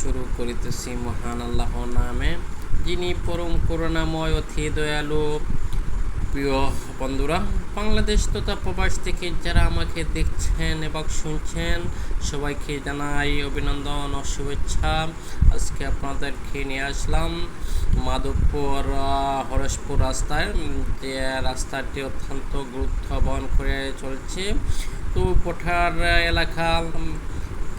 শুরু করিতেছি মহান আল্লাহ নামে। যিনি পরম করুণাময় অতি দয়ালু। প্রিয় বন্ধুরা বাংলাদেশ তথা প্রবাস থেকে যারা আমাকে দেখছেন এবং শুনছেন সবাইকে জানাই অভিনন্দন ও শুভেচ্ছা। আজকে আপনাদেরকে নিয়ে আসলাম মাধবপুর আহ, হরসপুর রাস্তায় যে রাস্তাটি অত্যন্ত গুরুত্ব বহন করে চলছে। তো পঠার এলাকা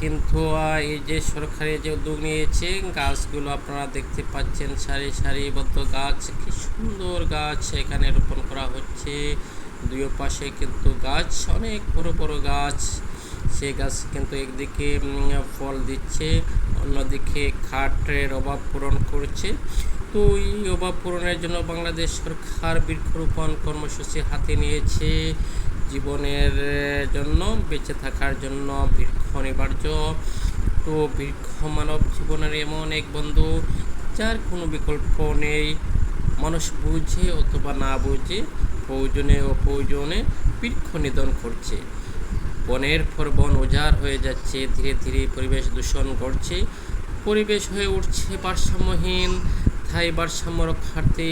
কিন্তু এই যে সরকারি যে উদ্যোগ নিয়েছে, গাছগুলো আপনারা দেখতে পাচ্ছেন, সারি সারিবদ্ধ গাছ, কি সুন্দর গাছ এখানে রোপণ করা হচ্ছে। দুই পাশে কিন্তু গাছ, অনেক বড় বড় গাছ। সেই গাছ কিন্তু একদিকে ফল দিচ্ছে, অন্যদিকে খাটের অভাব পূরণ করছে। তো এই অভাব পূরণের জন্য বাংলাদেশ সরকার বৃক্ষরোপণ কর্মসূচি হাতে নিয়েছে। জীবনের জন্য, বেঁচে থাকার জন্য বৃক্ষ অনিবার্য তো বৃক্ষ মানব জীবনের এমন এক বন্ধু যার কোনো বিকল্প নেই। মানুষ বুঝে অথবা না বুঝে প্রয়োজনে ও প্রয়োজনে বৃক্ষ নিধন করছে। বনের পর বন উজাড় হয়ে যাচ্ছে, ধীরে ধীরে পরিবেশ দূষণ ঘটছে। পরিবেশ হয়ে উঠছে ভারসাম্যহীন, তাই ভারসাম্য রক্ষার্থে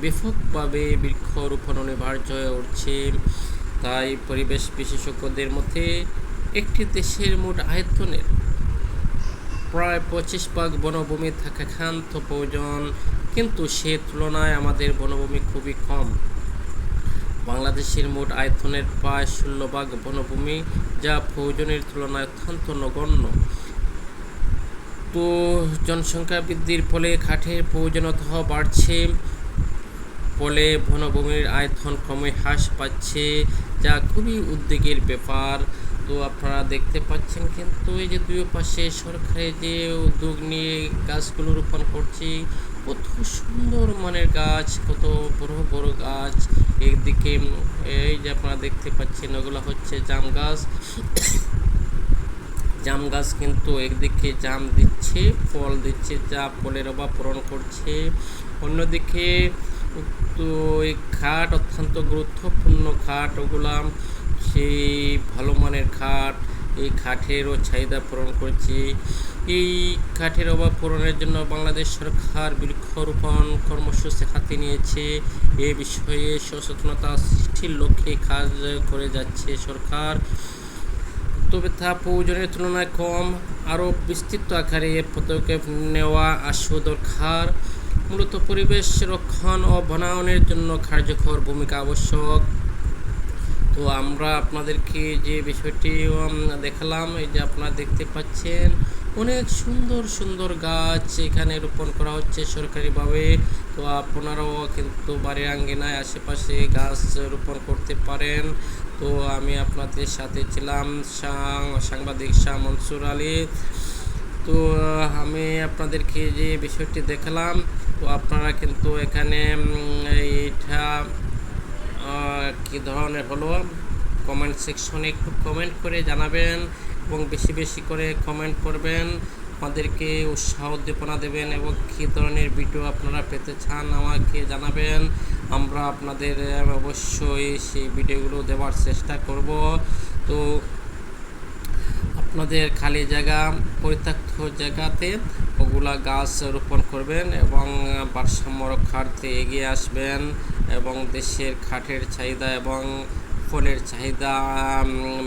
ব্যাপকভাবে বৃক্ষরোপণ অনিবার্য হয়ে উঠছে। তাই পরিবেশ বিশেষজ্ঞদের মধ্যে একটি দেশের মোট আয়তনের প্রায় পঁচিশ ভাগ বনভূমি থাকা একান্ত প্রয়োজন কিন্তু সে তুলনায় আমাদের বনভূমি খুবই কম। বাংলাদেশের মোট আয়তনের প্রায় ষোলো ভাগ বনভূমি, যা প্রয়োজনের তুলনায় অত্যন্ত নগণ্য। তো জনসংখ্যা বৃদ্ধির ফলে কাঠের প্রয়োজনীয়তা বাড়ছে, ফলে বনভূমির আয়তন ক্রমে হ্রাস পাচ্ছে, যা খুবই উদ্বেগের ব্যাপার। তো আপনারা দেখতে পাচ্ছেন কিন্তু এই যে দুই পাশে সরকারের যে উদ্যোগ নিয়ে গাছগুলো রোপণ করছে, কত সুন্দর মানের গাছ, কত বড় বড় গাছ। একদিকে এই যে আপনারা দেখতে পাচ্ছেন, ওগুলো হচ্ছে জাম গাছ। জাম গাছ কিন্তু একদিকে জাম দিচ্ছে, ফল দিচ্ছে, যা ফলের অভাব পূরণ করছে। অন্যদিকে তো এই খাট অত্যন্ত গুরুত্বপূর্ণ খাট ওগুলা সেই ভালো মানের খাট, এই খাটেরও চাহিদা পূরণ করছে। এই কাঠের অভাব পূরণের জন্য বাংলাদেশ সরকার বৃক্ষরোপণ কর্মসূচি হাতে নিয়েছে। এ বিষয়ে সচেতনতা সৃষ্টির লক্ষ্যে কাজ করে যাচ্ছে সরকার। তবে তা প্রয়োজনের তুলনায় কম। আরও বিস্তৃত আকারে পদক্ষেপ নেওয়া আসো দরকার। মূলত পরিবেশ রক্ষণ ও বনায়নের জন্য কার্যকর ভূমিকা আবশ্যক। তো আমরা আপনাদেরকে যে বিষয়টি দেখালাম, এই যে আপনারা দেখতে পাচ্ছেন, অনেক সুন্দর সুন্দর গাছ এখানে রোপণ করা হচ্ছে সরকারিভাবে। তো আপনারাও কিন্তু বাড়ির আঙ্গিনায়, আশেপাশে গাছ রোপণ করতে পারেন। তো আমি আপনাদের সাথে ছিলাম সাংবাদিক শাহ মনসুর আলী। তো আমি আপনাদেরকে যে বিষয়টি দেখালাম, তো আপনারা কিন্তু এখানে এইটা কি ধরনের হলো? কমেন্ট সেকশনে একটু কমেন্ট করে জানাবেন এবং বেশি বেশি করে কমেন্ট করবেন। আমাদেরকে উৎসাহ উদ্দীপনা দেবেন এবং কী ধরনের ভিডিও আপনারা পেতে চান আমাকে জানাবেন। আমরা আপনাদের অবশ্যই সেই ভিডিওগুলো দেওয়ার চেষ্টা করব। তো আপনাদের খালি জায়গা, পরিত্যক্ত জায়গাতে ওগুলা গাছ রোপণ করবেন এবং ভারসাম্য রক্ষার্থে এগিয়ে আসবেন এবং দেশের খাটের চাহিদা এবং ফলের চাহিদা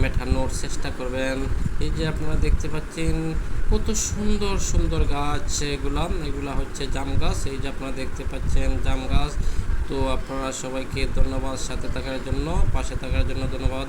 মেটানোর চেষ্টা করবেন। এই যে আপনারা দেখতে পাচ্ছেন, কত সুন্দর সুন্দর গাছ এগুলা। এগুলা হচ্ছে জাম গাছ। এই যে আপনারা দেখতে পাচ্ছেন জাম গাছ। তো আপনারা সবাইকে ধন্যবাদ সাথে থাকার জন্য, পাশে থাকার জন্য ধন্যবাদ।